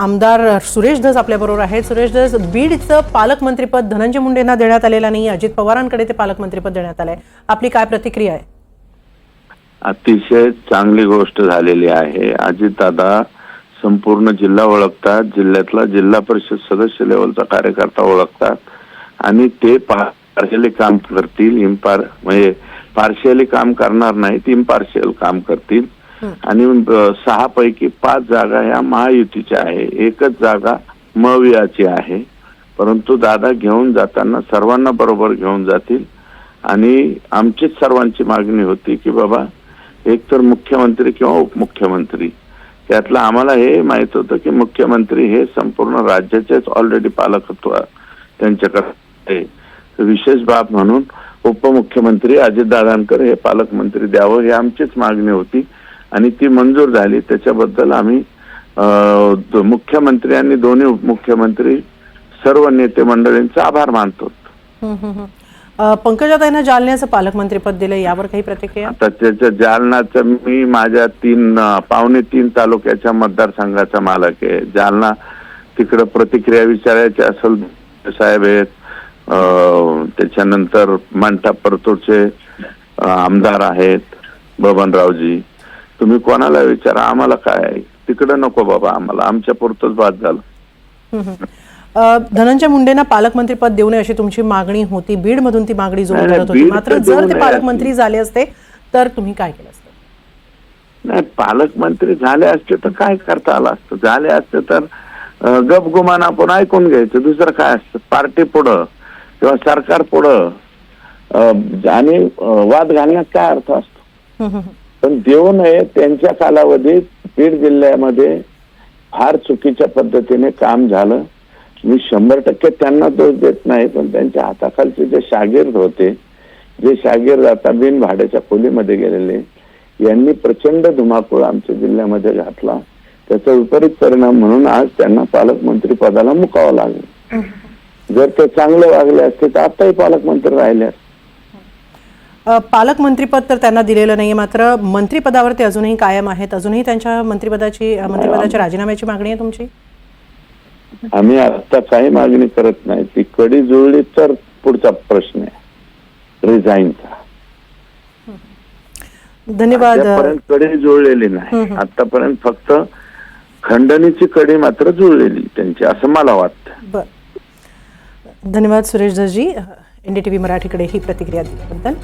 आमदार सुरेश धस आपल्याबरोबर आहेत. सुरेश धस बीडचं पालकमंत्रीपद धनंजय मुंडेंना देण्यात आलेलं नाही अजित पवारांकडे ते पालकमंत्रीपद देण्यात आलंय. आपली काय प्रतिक्रिया आहे? अतिशय चांगली गोष्ट झालेली आहे. अजितदादा संपूर्ण जिल्हा ओळखतात. जिल्ह्यातला जिल्हा परिषद सदस्य लेवलचा कार्यकर्ता ओळखतात. आणि ते पार्शियली काम करतील. इम्पार म्हणजे पार्शियली काम करणार नाहीत इम्पार्शियल काम करतील. आणि सहा पैकी पाच जागा ह्या महायुतीच्या आहे. एकच जागा मवियाची आहे. परंतु दादा घेऊन जाताना सर्वांना बरोबर घेऊन जातील. आणि आमचीच सर्वांची मागणी होती की बाबा एक तर मुख्यमंत्री किंवा उपमुख्यमंत्री. त्यातलं आम्हाला हे माहीत होतं की मुख्यमंत्री हे संपूर्ण राज्याचेच ऑलरेडी पालकत्व त्यांच्याकडे आहे. विशेष बाब म्हणून उपमुख्यमंत्री अजितदादांकर हे पालकमंत्री द्यावं ही आमचीच मागणी होती. आणि ती मंजूर झाली. त्याच्याबद्दल आम्ही मुख्यमंत्री आणि दोन्ही उपमुख्यमंत्री सर्व नेते मंडळींचे आभार मानतो. पंकजाताईंना जालन्याचं पालकमंत्रीपद दिलं यावर काही प्रतिक्रिया? आता त्याच्या जालनाचं मी माझ्या तीन पावणे तीन तालुक्याच्या मतदारसंघाचा मालक आहे. जालना तिकडं प्रतिक्रिया विचारायची असेल साहेब आहेत. त्याच्यानंतर मंठा परतूरचे आमदार आहेत बबनरावजी. तुम्ही कोणाला विचारा? आम्हाला काय आहे? तिकडं नको बाबा आम्हाला. आमच्या पुरतच बाद झालं. धनंजय मुंडेंना पालकमंत्रीपद देऊ नये अशी तुमची मागणी होती. बीडमधून ती मागणी होती. बीड मात्र तर जर ते पालकमंत्री झाले असते तर तुम्ही काय केलं असतं? नाही पालकमंत्री झाले असते तर काय करता आलं असतं? झाले असते तर अं, गपगुमान आपण ऐकून घ्यायचं. दुसरं काय असतं? पार्टी पुढं किंवा सरकार पुढं आणि वाद घालण्यात काय अर्थ असतो. पण देऊ नये त्यांच्या कालावधीत बीड जिल्ह्यामध्ये फार चुकीच्या पद्धतीने काम झालं. मी शंभर टक्के त्यांना दोष देत नाही पण त्यांच्या हाताखालचे जे शागिर्द होते जे शागिर्द आता बिन भाड्याच्या खोलीमध्ये गेलेले यांनी प्रचंड धुमाकूळ आमच्या जिल्ह्यामध्ये घातला. त्याचा विपरीत परिणाम म्हणून आज त्यांना पालकमंत्री पदाला मुकावं लागलं. जर ते चांगले वागले असते तर आताही पालकमंत्री राहिले असते. पालकमंत्रीपद तर त्यांना दिलेलं नाही मात्र मंत्रिपदावर ते अजूनही कायम आहेत. अजूनही त्यांच्या मंत्रिपदाची मंत्रिपदाच्या राजीनाम्याची मागणी आहे तुमची? आम्ही आता काही मागणी करत नाही. ती कडी जुळली तर पुढचा प्रश्न आहे. रिझाईनचा धन्यवाद. कडी जुळलेली नाही. आतापर्यंत फक्त खंडणीची कडी मात्र जुळलेली त्यांची असं मला वाटतं. बर. धन्यवाद सुरेश धसजी एनडीटीव्ही मराठीकडे ही प्रतिक्रिया दिल्याबद्दल